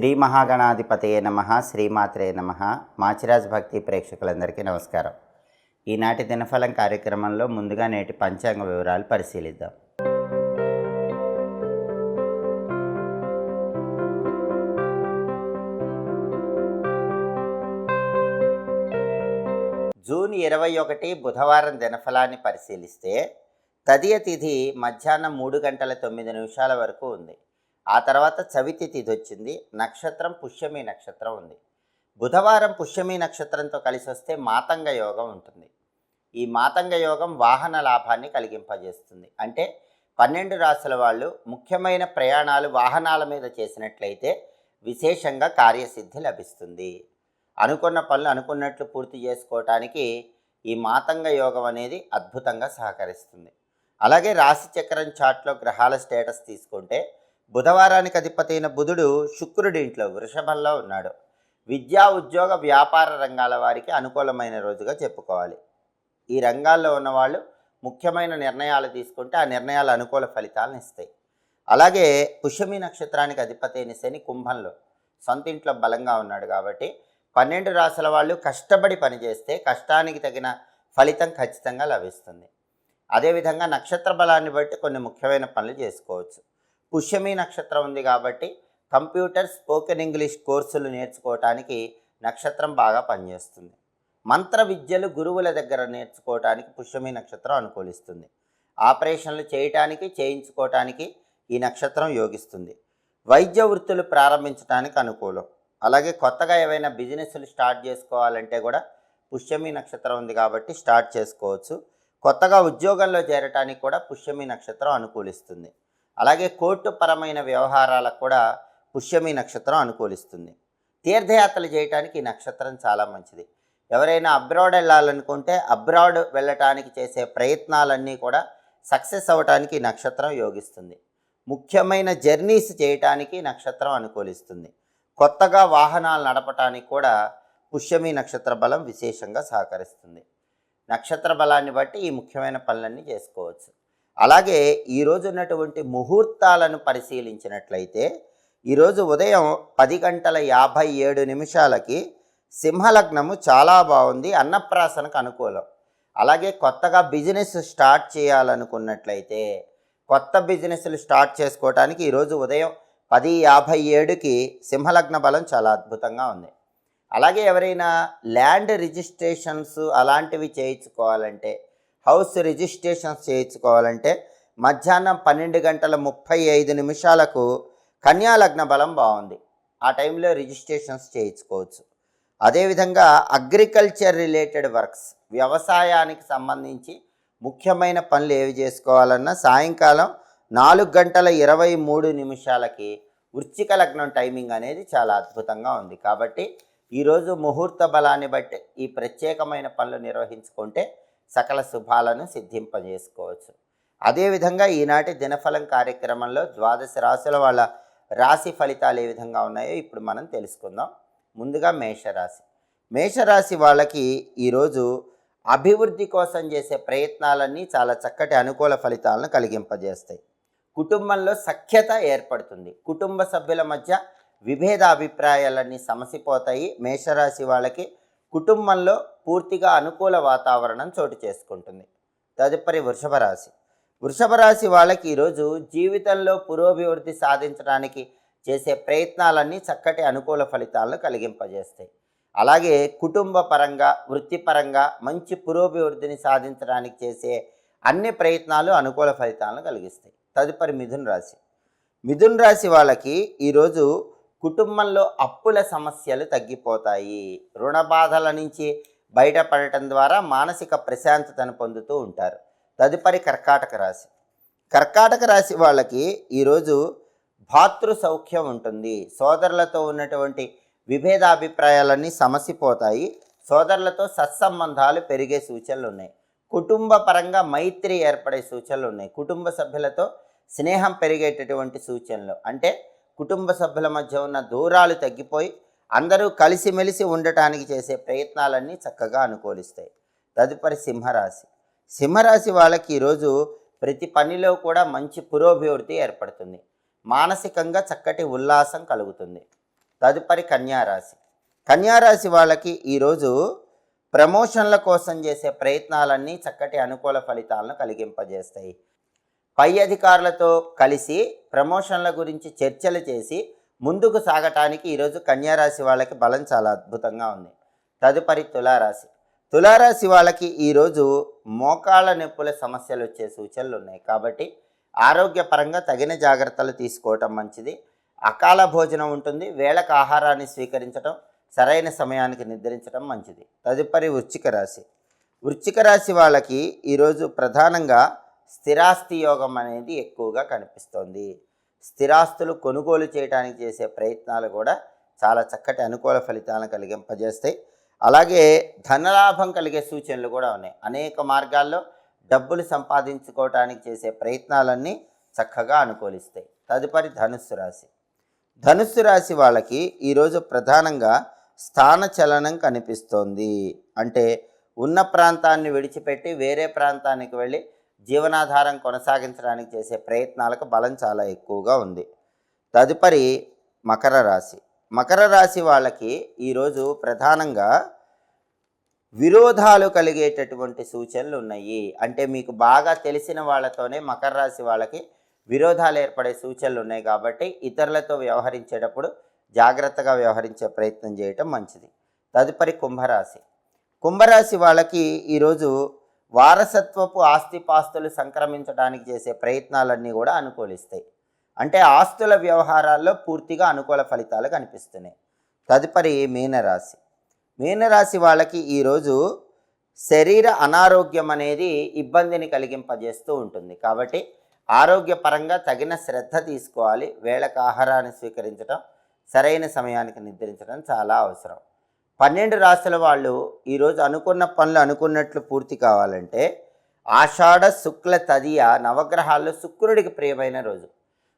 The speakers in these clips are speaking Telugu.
శ్రీ మహాగణాధిపతయ నమ శ్రీమాత్రే నమ. మాచిరాజ్ భక్తి ప్రేక్షకులందరికీ నమస్కారం. ఈనాటి దినఫలం కార్యక్రమంలో ముందుగా నేటి పంచాంగ వివరాలు పరిశీలిద్దాం. జూన్ ఇరవై ఒకటి బుధవారం దినఫలాన్ని పరిశీలిస్తే తదియ తిథి మధ్యాహ్నం మూడు గంటల తొమ్మిది నిమిషాల వరకు ఉంది. ఆ తర్వాత చవితి తిథి వచ్చింది నక్షత్రం పుష్యమి నక్షత్రం ఉంది. బుధవారం పుష్యమి నక్షత్రంతో కలిసి వస్తే మాతంగ యోగం ఉంటుంది. ఈ మాతంగ యోగం వాహన లాభాన్ని కలిగింపజేస్తుంది. అంటే పన్నెండు రాసుల వాళ్ళు ముఖ్యమైన ప్రయాణాలు వాహనాల మీద చేసినట్లయితే విశేషంగా కార్యసిద్ధి లభిస్తుంది. అనుకున్న పనులు అనుకున్నట్లు పూర్తి చేసుకోవటానికి ఈ మాతంగ యోగం అనేది అద్భుతంగా సహకరిస్తుంది. అలాగే రాశి చక్రం చాట్లో గ్రహాల స్టేటస్ తీసుకుంటే బుధవారానికి అధిపతి అయిన బుధుడు శుక్రుడి ఇంట్లో వృషభంలో ఉన్నాడు. విద్యా ఉద్యోగ వ్యాపార రంగాల వారికి అనుకూలమైన రోజుగా చెప్పుకోవాలి. ఈ రంగాల్లో ఉన్నవాళ్ళు ముఖ్యమైన నిర్ణయాలు తీసుకుంటే ఆ నిర్ణయాలు అనుకూల ఫలితాలను ఇస్తాయి. అలాగే పుష్యమి నక్షత్రానికి అధిపతి అయిన శని కుంభంలో సొంత ఇంట్లో బలంగా ఉన్నాడు కాబట్టి పన్నెండు రాసుల వాళ్ళు కష్టపడి పనిచేస్తే కష్టానికి తగిన ఫలితం ఖచ్చితంగా లభిస్తుంది. అదేవిధంగా నక్షత్ర బలాన్ని బట్టి కొన్ని ముఖ్యమైన పనులు చేసుకోవచ్చు. పుష్యమి నక్షత్రం ఉంది కాబట్టి కంప్యూటర్ స్పోకెన్ ఇంగ్లీష్ కోర్సులు నేర్చుకోవటానికి నక్షత్రం బాగా పనిచేస్తుంది. మంత్ర విద్యలు గురువుల దగ్గర నేర్చుకోవటానికి పుష్యమి నక్షత్రం అనుకూలిస్తుంది. ఆపరేషన్లు చేయటానికి చేయించుకోవటానికి ఈ నక్షత్రం యోగిస్తుంది. వైద్య వృత్తులు ప్రారంభించడానికి అనుకూలం. అలాగే కొత్తగా ఏవైనా బిజినెస్లు స్టార్ట్ చేసుకోవాలంటే కూడా పుష్యమి నక్షత్రం ఉంది కాబట్టి స్టార్ట్ చేసుకోవచ్చు. కొత్తగా ఉద్యోగంలో చేరటానికి కూడా పుష్యమి నక్షత్రం అనుకూలిస్తుంది. అలాగే కోర్టు పరమైన వ్యవహారాలకు కూడా పుష్యమి నక్షత్రం అనుకూలిస్తుంది. తీర్థయాత్రలు చేయటానికి ఈ నక్షత్రం చాలా మంచిది. ఎవరైనా అబ్రాడ్ వెళ్ళాలనుకుంటే అబ్రాడ్ వెళ్ళటానికి చేసే ప్రయత్నాలన్నీ కూడా సక్సెస్ అవ్వటానికి నక్షత్రం యోగిస్తుంది. ముఖ్యమైన జర్నీస్ చేయటానికి నక్షత్రం అనుకూలిస్తుంది. కొత్తగా వాహనాలు నడపటానికి కూడా పుష్యమి నక్షత్ర బలం విశేషంగా సహకరిస్తుంది. నక్షత్ర బలాన్ని బట్టి ఈ ముఖ్యమైన పనులన్నీ చేసుకోవచ్చు. అలాగే ఈరోజు ఉన్నటువంటి ముహూర్తాలను పరిశీలించినట్లయితే ఈరోజు ఉదయం పది గంటల యాభై ఏడు నిమిషాలకి సింహలగ్నము చాలా బాగుంది అన్నప్రాసనకు అనుకూలం. అలాగే కొత్తగా బిజినెస్ స్టార్ట్ చేయాలనుకున్నట్లయితే కొత్త బిజినెస్లు స్టార్ట్ చేసుకోవడానికి ఈరోజు ఉదయం పది యాభై ఏడుకి సింహలగ్న బలం చాలా అద్భుతంగా ఉంది. అలాగే ఎవరైనా ల్యాండ్ రిజిస్ట్రేషన్స్ అలాంటివి చేయించుకోవాలంటే హౌస్ రిజిస్ట్రేషన్స్ చేయించుకోవాలంటే మధ్యాహ్నం పన్నెండు గంటల ముప్పై ఐదు నిమిషాలకు కన్యాలగ్న బలం బాగుంది. ఆ టైంలో రిజిస్ట్రేషన్స్ చేయించుకోవచ్చు. అదేవిధంగా అగ్రికల్చర్ రిలేటెడ్ వర్క్స్ వ్యవసాయానికి సంబంధించి ముఖ్యమైన పనులు ఏవి చేసుకోవాలన్నా సాయంకాలం నాలుగు గంటల ఇరవై మూడు నిమిషాలకి వృచ్చిక లగ్నం టైమింగ్ అనేది చాలా అద్భుతంగా ఉంది. కాబట్టి ఈరోజు ముహూర్త బలాన్ని బట్టి ఈ ప్రత్యేకమైన పనులు నిర్వహించుకుంటే సకల శుభాలను సిద్ధింపజేసుకోవచ్చు. అదేవిధంగా ఈనాటి దినఫలం కార్యక్రమంలో ద్వాదశ రాశుల వాళ్ళ రాశి ఫలితాలు ఏ విధంగా ఉన్నాయో ఇప్పుడు మనం తెలుసుకుందాం. ముందుగా మేషరాశి. మేషరాశి వాళ్ళకి ఈరోజు అభివృద్ధి కోసం చేసే ప్రయత్నాలన్నీ చాలా చక్కటి అనుకూల ఫలితాలను కలిగింపజేస్తాయి. కుటుంబంలో సఖ్యత ఏర్పడుతుంది. కుటుంబ సభ్యుల మధ్య విభేద అభిప్రాయాలన్నీ సమసిపోతాయి. మేషరాశి వాళ్ళకి కుటుంబంలో పూర్తిగా అనుకూల వాతావరణం చోటు చేసుకుంటుంది. తదుపరి వృషభ రాశి. వృషభ రాశి వాళ్ళకి ఈరోజు జీవితంలో పురోభివృద్ధి సాధించడానికి చేసే ప్రయత్నాలన్నీ చక్కటి అనుకూల ఫలితాలను కలిగింపజేస్తాయి. అలాగే కుటుంబ పరంగా వృత్తిపరంగా మంచి పురోభివృద్ధిని సాధించడానికి చేసే అన్ని ప్రయత్నాలు అనుకూల ఫలితాలను కలిగిస్తాయి. తదుపరి మిథున్ రాశి. మిథున్ రాశి వాళ్ళకి ఈరోజు కుటుంబంలో అప్పుల సమస్యలు తగ్గిపోతాయి. రుణ బాధల నుంచి బయటపడటం ద్వారా మానసిక ప్రశాంతతను పొందుతూ ఉంటారు. తదుపరి కర్కాటక రాశి. కర్కాటక రాశి వాళ్ళకి ఈరోజు భాతృ సౌఖ్యం ఉంటుంది. సోదరులతో ఉన్నటువంటి విభేదాభిప్రాయాలన్నీ సమసిపోతాయి. సోదరులతో సత్సంబంధాలు పెరిగే సూచనలు ఉన్నాయి. కుటుంబ పరంగా మైత్రి ఏర్పడే సూచనలు ఉన్నాయి. కుటుంబ సభ్యులతో స్నేహం పెరిగేటటువంటి సూచనలు. అంటే కుటుంబ సభ్యుల మధ్య ఉన్న దూరాలు తగ్గిపోయి అందరూ కలిసిమెలిసి ఉండటానికి చేసే ప్రయత్నాలన్నీ చక్కగా అనుకూలిస్తాయి. తదుపరి సింహరాశి. సింహరాశి వాళ్ళకి ఈరోజు ప్రతి పనిలో కూడా మంచి పురోభివృద్ధి ఏర్పడుతుంది. మానసికంగా చక్కటి ఉల్లాసం కలుగుతుంది. తదుపరి కన్యారాశి. కన్యారాశి వాళ్ళకి ఈరోజు ప్రమోషన్ల కోసం చేసే ప్రయత్నాలన్నీ చక్కటి అనుకూల ఫలితాలను కలిగింపజేస్తాయి. పై అధికారులతో కలిసి ప్రమోషన్ల గురించి చర్చలు చేసి ముందుకు సాగటానికి ఈరోజు కన్యారాశి వాళ్ళకి బలం చాలా అద్భుతంగా ఉంది. తదుపరి తులారాశి. తులారాశి వాళ్ళకి ఈరోజు మోకాళ్ళ నొప్పుల సమస్యలు వచ్చే సూచనలు ఉన్నాయి. కాబట్టి ఆరోగ్యపరంగా తగిన జాగ్రత్తలు తీసుకోవటం మంచిది. అకాల భోజనం ఉంటుంది. వేళకు ఆహారాన్ని స్వీకరించడం సరైన సమయానికి నిద్రించడం మంచిది. తదుపరి వృచ్చిక రాశి. వృచ్చిక రాశి వాళ్ళకి ఈరోజు ప్రధానంగా స్థిరాస్తి యోగం అనేది ఎక్కువగా కనిపిస్తోంది. స్థిరాస్తులు కొనుగోలు చేయడానికి చేసే ప్రయత్నాలు కూడా చాలా చక్కటి అనుకూల ఫలితాలను కలిగింపజేస్తాయి. అలాగే ధనలాభం కలిగే సూచనలు కూడా ఉన్నాయి. అనేక మార్గాల్లో డబ్బులు సంపాదించుకోవటానికి చేసే ప్రయత్నాలన్నీ చక్కగా అనుకూలిస్తాయి. తదుపరి ధనుస్సు రాశి. ధనుస్సు రాశి వాళ్ళకి ఈరోజు ప్రధానంగా స్థాన చలనం కనిపిస్తోంది. అంటే ఉన్న ప్రాంతాన్ని విడిచిపెట్టి వేరే ప్రాంతానికి వెళ్ళి జీవనాధారం కొనసాగించడానికి చేసే ప్రయత్నాలకు బలం చాలా ఎక్కువగా ఉంది. తదుపరి మకర రాశి. మకర రాశి వాళ్ళకి ఈరోజు ప్రధానంగా విరోధాలు కలిగేటటువంటి సూచనలు ఉన్నాయి. అంటే మీకు బాగా తెలిసిన వాళ్ళతోనే మకర రాశి వాళ్ళకి విరోధాలు ఏర్పడే సూచనలు ఉన్నాయి కాబట్టి ఇతరులతో వ్యవహరించేటప్పుడు జాగ్రత్తగా వ్యవహరించే ప్రయత్నం చేయటం మంచిది. తదుపరి కుంభరాశి. కుంభరాశి వాళ్ళకి ఈరోజు వారసత్వపు ఆస్తిపాస్తులు సంక్రమించడానికి చేసే ప్రయత్నాలన్నీ కూడా అనుకూలిస్తాయి. అంటే ఆస్తుల వ్యవహారాల్లో పూర్తిగా అనుకూల ఫలితాలు కనిపిస్తున్నాయి. తదుపరి మీనరాశి. మీనరాశి వాళ్ళకి ఈరోజు శరీర అనారోగ్యం అనేది ఇబ్బందిని కలిగింపజేస్తూ ఉంటుంది. కాబట్టి ఆరోగ్యపరంగా తగిన శ్రద్ధ తీసుకోవాలి. వేళకు ఆహారాన్ని స్వీకరించడం సరైన సమయానికి నిద్రించడం చాలా అవసరం. పన్నెండు రాశుల వాళ్ళు ఈరోజు అనుకున్న పనులు అనుకున్నట్లు పూర్తి కావాలంటే ఆషాఢ శుక్ల తదియ నవగ్రహాల్లో శుక్రుడికి ప్రియమైన రోజు.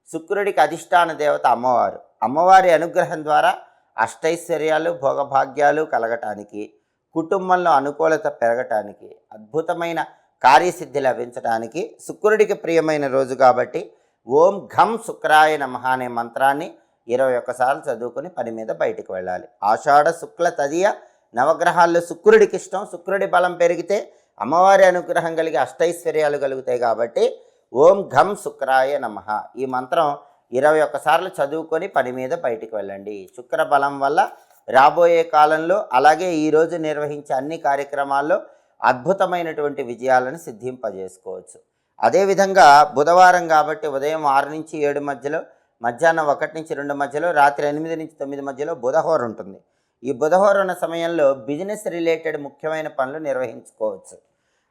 శుక్రుడికి అధిష్టాన దేవత అమ్మవారు. అమ్మవారి అనుగ్రహం ద్వారా అష్టైశ్వర్యాలు భోగభాగ్యాలు కలగటానికి కుటుంబంలో అనుకూలత పెరగటానికి అద్భుతమైన కార్యసిద్ధి లభించడానికి శుక్రుడికి ప్రియమైన రోజు కాబట్టి ఓం ఘం శుక్రాయ నమ అనే మంత్రాన్ని ఇరవై ఒక్కసార్లు చదువుకుని పని మీద బయటికి వెళ్ళాలి. ఆషాఢ శుక్ల తదియ నవగ్రహాల్లో శుక్రుడికి ఇష్టం శుక్రుడి బలం పెరిగితే అమ్మవారి అనుగ్రహం కలిగి అష్టైశ్వర్యాలు కలుగుతాయి కాబట్టి ఓం ఘం శుక్రాయ నమః. ఈ మంత్రం ఇరవై ఒక్కసార్లు చదువుకొని పని మీద బయటికి వెళ్ళండి. శుక్ర బలం వల్ల రాబోయే కాలంలో అలాగే ఈరోజు నిర్వహించే అన్ని కార్యక్రమాల్లో అద్భుతమైనటువంటి విజయాలను సిద్ధింపజేసుకోవచ్చు. అదేవిధంగా బుధవారం కాబట్టి ఉదయం ఆరు నుంచి ఏడు మధ్యలో మధ్యాహ్నం ఒకటి నుంచి రెండు మధ్యలో రాత్రి ఎనిమిది నుంచి తొమ్మిది మధ్యలో బుధహోర ఉంటుంది. ఈ బుధహోర ఉన్న సమయంలో బిజినెస్ రిలేటెడ్ ముఖ్యమైన పనులు నిర్వహించుకోవచ్చు.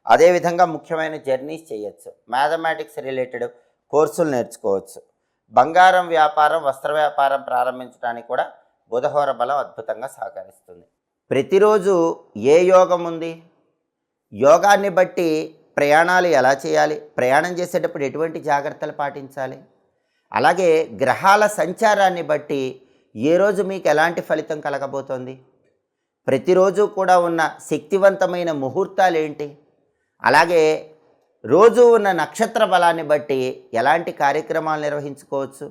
అదేవిధంగా ముఖ్యమైన జర్నీస్ చేయొచ్చు. మ్యాథమెటిక్స్ రిలేటెడ్ కోర్సులు నేర్చుకోవచ్చు. బంగారం వ్యాపారం వస్త్ర వ్యాపారం ప్రారంభించడానికి కూడా బుధహోర బలం అద్భుతంగా సహకరిస్తుంది. ప్రతిరోజు ఏ యోగం ఉంది? యోగాన్ని బట్టి ప్రయాణాలు ఎలా చేయాలి? ప్రయాణం చేసేటప్పుడు ఎటువంటి జాగ్రత్తలు పాటించాలి? అలాగే గ్రహాల సంచారాన్ని బట్టి ఏ రోజు మీకు ఎలాంటి ఫలితం కలగబోతోంది? ప్రతిరోజు కూడా ఉన్న శక్తివంతమైన ముహూర్తాలు ఏంటి అలాగే రోజు ఉన్న నక్షత్ర బలాన్ని బట్టి ఎలాంటి కార్యక్రమాలు నిర్వహించుకోవచ్చు?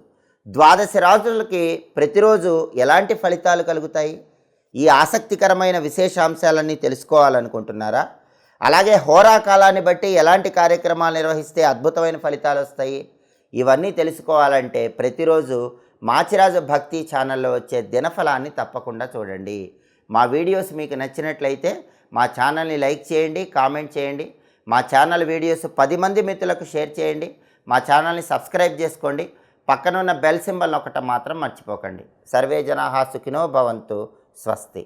ద్వాదశ రాజులకి ప్రతిరోజు ఎలాంటి ఫలితాలు కలుగుతాయి? ఈ ఆసక్తికరమైన విశేషాంశాలన్నీ తెలుసుకోవాలనుకుంటున్నారా? అలాగే హోరా కాలాన్ని బట్టి ఎలాంటి కార్యక్రమాలు నిర్వహిస్తే అద్భుతమైన ఫలితాలు వస్తాయి? ఇవన్నీ తెలుసుకోవాలంటే ప్రతిరోజు మాచిరాజు భక్తి ఛానల్లో వచ్చే దినఫలాన్ని తప్పకుండా చూడండి. మా వీడియోస్ మీకు నచ్చినట్లయితే మా ఛానల్ని లైక్ చేయండి కామెంట్ చేయండి. మా ఛానల్ వీడియోస్ పది మంది మిత్రులకు షేర్ చేయండి. మా ఛానల్ని సబ్స్క్రైబ్ చేసుకోండి. పక్కనున్న బెల్ సింబల్ ఒకటి మాత్రం మర్చిపోకండి. సర్వే జనాహా సుఖినో భవంతు. స్వస్తి.